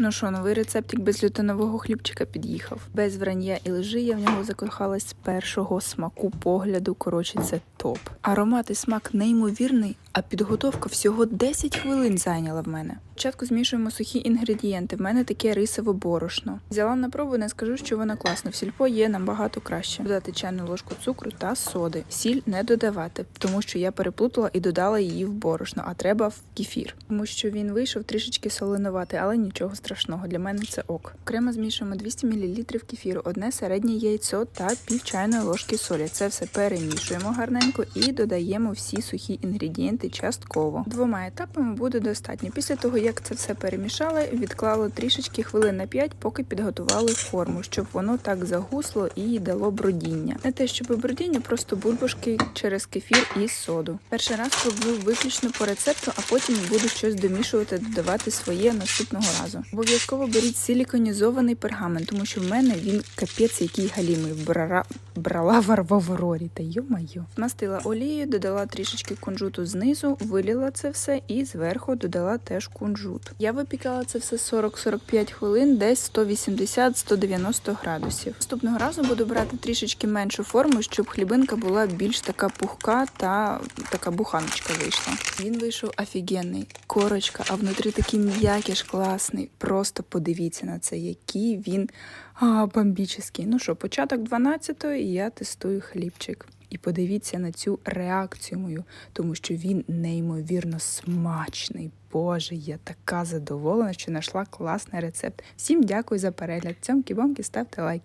Ну що, новий рецептик без лютонового хлібчика під'їхав. Без вранья і лжи я в нього закохалась з першого смаку погляду. Коротше, це топ. Аромат і смак неймовірний, а підготовка всього 10 хвилин зайняла в мене. Спочатку змішуємо сухі інгредієнти. В мене таке рисове борошно. Взяла на пробу, не скажу, що вона класна. В сільпо є набагато краще. Додати чайну ложку цукру та соди. Сіль не додавати, тому що я переплутала і додала її в борошно, а треба в кефір. Тому що він вийшов трішечки солонуватий, але нічого страшного. Для мене це ок. Окремо змішуємо 200 мл кефіру, одне середнє яйцо та пів чайної ложки солі. Це все перемішуємо гарненько і додаємо всі сухі інгредієнти частково. Двома етапами буде достатньо. Після того, як це все перемішали, відклали трішечки хвилин на 5, поки підготували форму, щоб воно так загусло і дало бродіння. Не те, щоб бродіння, просто бульбашки через кефір і соду. Перший раз роблю виключно по рецепту, а потім буду щось домішувати, додавати своє наступного разу. Обов'язково беріть силіконізований пергамент, тому що в мене він капець, який галімий брара брала в Аврорі, та йо-майо. Змастила олією, додала трішечки кунжуту знизу, виліла це все і зверху додала теж кунжут. Я випікала це все 40-45 хвилин, десь 180-190 градусів. Наступного разу буду брати трішечки меншу форму, щоб хлібинка була більш така пухка та така буханочка вийшла. Він вийшов офігенний. Корочка, а внутрі такий м'якіш класний. Просто подивіться на це, який він а, бомбічний. Ну що, початок 12-ї, і я тестую хлібчик. І подивіться на цю реакцію мою, тому що він неймовірно смачний. Боже, я така задоволена, що знайшла класний рецепт. Всім дякую за перегляд. Цьомкі-бомки, ставте лайк.